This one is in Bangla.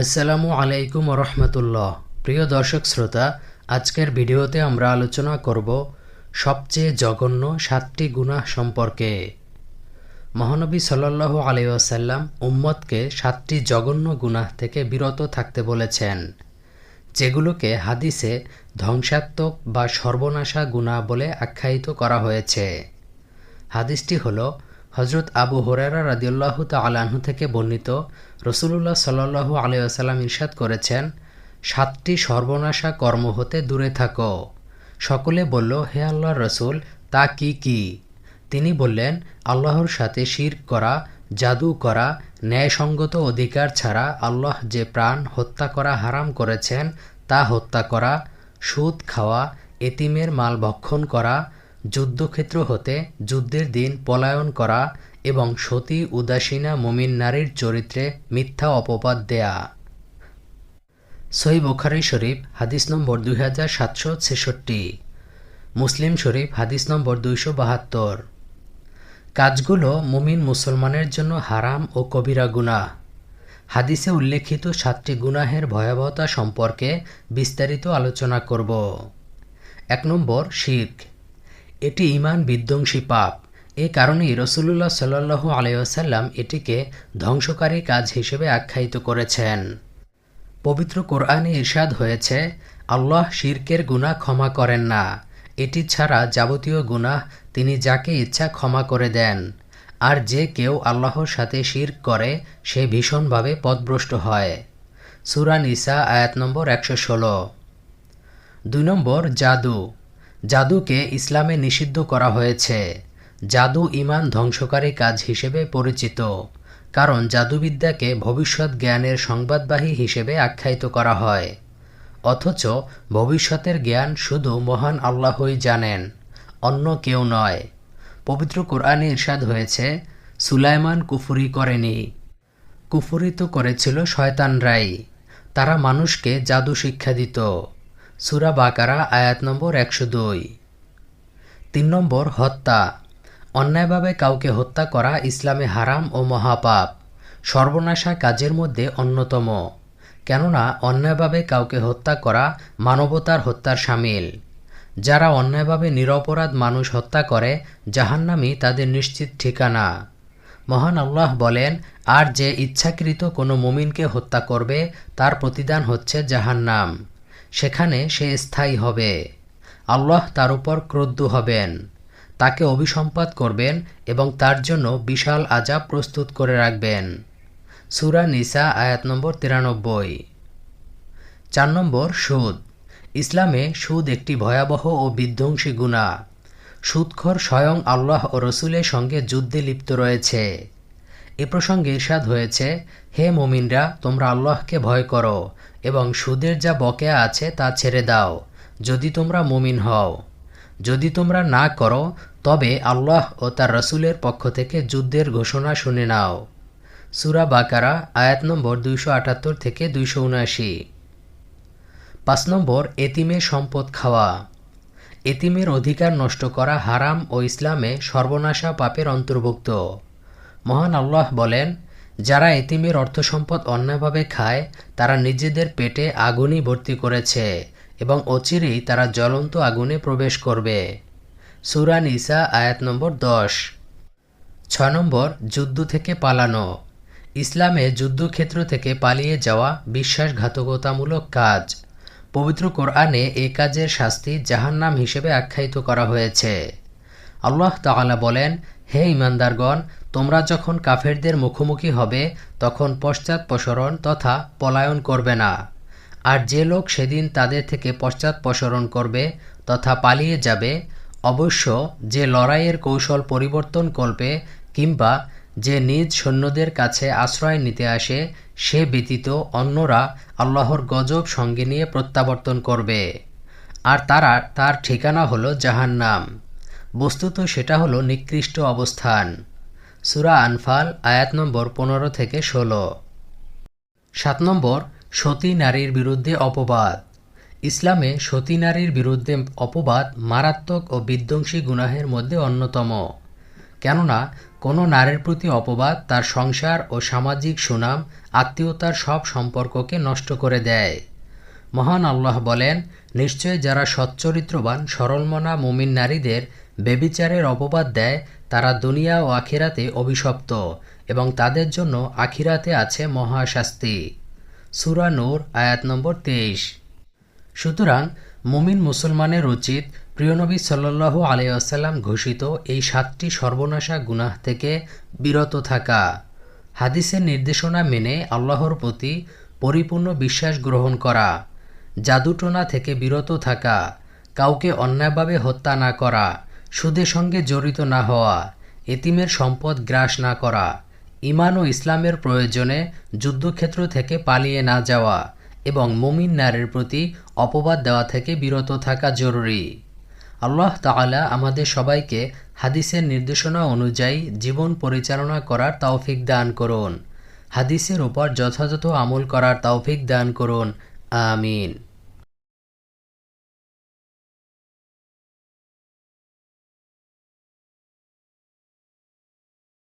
আসসালামু আলাইকুম রহমতুল্লাহ। প্রিয় দর্শক শ্রোতা, আজকের ভিডিওতে আমরা আলোচনা করব সবচেয়ে জঘন্য সাতটি গুনাহ সম্পর্কে। মহানবী সাল্লাহ আলাইসাল্লাম উম্মতকে সাতটি জঘন্য গুনাহ থেকে বিরত থাকতে বলেছেন, যেগুলোকে হাদিসে ধ্বংসাত্মক বা সর্বনাশা গুনাহ বলে আখ্যায়িত করা হয়েছে। হাদিসটি হল হজরত আবু হরেরা রাদিউল্লাহ তালাহু থেকে বর্ণিত রসুলুল্লাহ সাল্লাহু আলিয়াসাল্লাম ইরশাদ করেছেন, সাতটি সর্বনাশা কর্ম হতে দূরে থাকো। সকলে বলল, হে আল্লাহর রসুল, তা কি কি? তিনি বললেন, আল্লাহর সাথে শির করা, জাদু করা, ন্যায়সঙ্গত অধিকার ছাড়া আল্লাহ যে প্রাণ হত্যা করা হারাম করেছেন, তা হত্যা করা, সুদ খাওয়া, এতিমের মাল ভক্ষণ করা যুদ্ধক্ষেত্র হতে যুদ্ধের দিন পলায়ন করা এবং সতী উদাসীনা মুমিন নারীর চরিত্রে মিথ্যা অপবাদ দেয়া। সই বুখারি শরীফ, হাদিস নম্বর দুই হাজার সাতশো ছেষট্টি। মুসলিম শরীফ, হাদিস নম্বর দুইশো বাহাত্তর। কাজগুলো মুমিন মুসলমানের জন্য হারাম ও কবিরা গুনাহ। হাদিসে উল্লেখিত সাতটি গুনাহের ভয়াবহতা সম্পর্কে বিস্তারিত আলোচনা করব। এক নম্বর শিখ এটি ইমান বিধ্বংসী পাপ। এ কারণেই রসুল্লাহ সাল্লু আলাইসাল্লাম এটিকে ধ্বংসকারী কাজ হিসেবে আখ্যায়িত করেছেন। পবিত্র কোরআনে ইরশাদ হয়েছে, আল্লাহ শিরকের গুনাহ ক্ষমা করেন না। এটি ছাড়া যাবতীয় গুনাহ তিনি যাকে ইচ্ছা ক্ষমা করে দেন। আর যে কেউ আল্লাহর সাথে শির করে, সে ভীষণভাবে পদভ্রষ্ট হয়। সুরা নিসা আয়াত নম্বর একশো ষোলো। দুই নম্বর, জাদু। জাদুকে ইসলামে নিষিদ্ধ করা হয়েছে। জাদু ইমান ধ্বংসকারী কাজ হিসেবে পরিচিত, কারণ জাদুবিদ্যাকে ভবিষ্যৎ জ্ঞানের সংবাদবাহী হিসেবে আখ্যায়িত করা হয়। অথচ ভবিষ্যতের জ্ঞান শুধু মহান আল্লাহই জানেন, অন্য কেউ নয়। পবিত্র কোরআনে ইরশাদ হয়েছে, সুলাইমান কুফুরি করেনি। কুফুরি তো করেছিল শয়তানরাই, তারা মানুষকে জাদু শিক্ষা দিত। সুরা বাকারা, আয়াত নম্বর একশো দুই। তিন নম্বর, হত্যা। অন্যায়ভাবে কাউকে হত্যা করা ইসলামে হারাম ও মহাপাপ। সর্বনাশা কাজের মধ্যে অন্যতম। কেননা, অন্যায়ভাবে কাউকে হত্যা করা মানবতার হত্যার সামিল। যারা অন্যায়ভাবে নিরপরাধ মানুষ হত্যা করে, জাহান্নামি তাদের নিশ্চিত ঠিকানা। মহান আল্লাহ বলেন, আর যে ইচ্ছাকৃত কোনো মুমিনকে হত্যা করবে, তার প্রতিদান হচ্ছে জাহান্নাম। সেখানে সে স্থায়ী হবে। আল্লাহ তার উপর ক্রোদ্ধ হবেন। তাকে অভিসম্পাদ করবেন এবং তার জন্য বিশাল আজাব প্রস্তুত করে রাখবেন। সুরা নিসা, আয়াত নম্বর তিরানব্বই। চার নম্বর, সুদ। ইসলামে সুদ একটি ভয়াবহ ও বিধ্বংসী গুণা সুদখর স্বয়ং আল্লাহ ও রসুলের সঙ্গে যুদ্ধে লিপ্ত রয়েছে। এ প্রসঙ্গে ইরশাদ হয়েছে, হে মোমিনরা, তোমরা আল্লাহকে ভয় করো এবং সুদের যা বকেয়া আছে তা ছেড়ে দাও, যদি তোমরা মুমিন হও। যদি তোমরা না করো, তবে আল্লাহ ও তার রসুলের পক্ষ থেকে যুদ্ধের ঘোষণা শুনে নাও। সুরা বাকারা, আয়াত নম্বর দুইশো আটাত্তর থেকে দুইশো উনআশি। পাঁচ নম্বর এতিমের সম্পদ খাওয়া। এতিমের অধিকার নষ্ট করা হারাম ও ইসলামে সর্বনাশা পাপের অন্তর্ভুক্ত। মহান আল্লাহ বলেন, যারা এতিমের অর্থ সম্পদ অন্যায়ভাবে খায়, তারা নিজেদের পেটে আগুনই ভর্তি করেছে এবং অচিরেই তারা জ্বলন্ত আগুনে প্রবেশ করবে। সুরান ইসা আয়াত নম্বর দশ। ছয় নম্বর, যুদ্ধ থেকে পালানো। ইসলামে যুদ্ধক্ষেত্র থেকে পালিয়ে যাওয়া বিশ্বাসঘাতকতামূলক কাজ। পবিত্র কোরআনে এ কাজের শাস্তি জাহান্নাম হিসেবে আখ্যায়িত করা হয়েছে। আল্লাহ তাআলা বলেন, হে ইমানদারগণ তোমরা যখন কাফেরদের মুখোমুখি হবে, তখন পশ্চাৎপসরণ তথা পলায়ন করবে না। আর যে লোক সেদিন তাদের থেকে পশ্চাৎপসরণ করবে তথা পালিয়ে যাবে, অবশ্য যে লড়াইয়ের কৌশল পরিবর্তন করবে কিংবা যে নিজ সৈন্যদের কাছে আশ্রয় নিতে আসে, সে ব্যতীত অন্যরা আল্লাহর গজব সঙ্গে নিয়ে প্রত্যাবর্তন করবে। আর তারা, তার ঠিকানা হলো জাহান্নাম। বস্তুত সেটা হলো নিকৃষ্ট অবস্থান। সুরা আনফাল, আয়াত নম্বর পনেরো থেকে ষোলো। সাত নম্বর, সতী নারীর বিরুদ্ধে অপবাদ। ইসলামে সতী নারীর বিরুদ্ধে অপবাদ মারাত্মক ও বিধ্বংসী গুনাহের মধ্যে অন্যতম। কেননা, কোনো নারীর প্রতি অপবাদ তার সংসার ও সামাজিক সুনাম, আত্মীয়তার সব সম্পর্ককে নষ্ট করে দেয়। মহান আল্লাহ বলেন, নিশ্চয় যারা সচ্চরিত্রবান, সরলমনা মুমিন নারীদের বেবিচারের অপবাদ দেয়, তারা দুনিয়া ও আখিরাতে অভিশপ্ত এবং তাদের জন্য আখিরাতে আছে মহাশাস্তি। সুরা নূর, আয়াত নম্বর তেইশ। সুতরাং মুমিন মুসলমানের উচিত প্রিয়নবী সাল্লাল্লাহু আলাইহি আসাল্লাম ঘোষিত এই সাতটি সর্বনাশা গুনাহ থেকে বিরত থাকা। হাদিসের নির্দেশনা মেনে আল্লাহর প্রতি পরিপূর্ণ বিশ্বাস গ্রহণ করা, জাদুটোনা থেকে বিরত থাকা, কাউকে অন্যায়ভাবে হত্যা না করা সুদের সঙ্গে জড়িত না হওয়া, এতিমের সম্পদ গ্রাস না করা ইমান ও ইসলামের প্রয়োজনে যুদ্ধক্ষেত্র থেকে পালিয়ে না যাওয়া এবং মুমিন নারীর প্রতি অপবাদ দেওয়া থেকে বিরত থাকা জরুরি। আল্লাহ তাআলা আমাদের সবাইকে হাদিসের নির্দেশনা অনুযায়ী জীবন পরিচালনা করার তৌফিক দান করুন। হাদিসের ওপর যথাযথ আমল করার তৌফিক দান করুন। আমিন।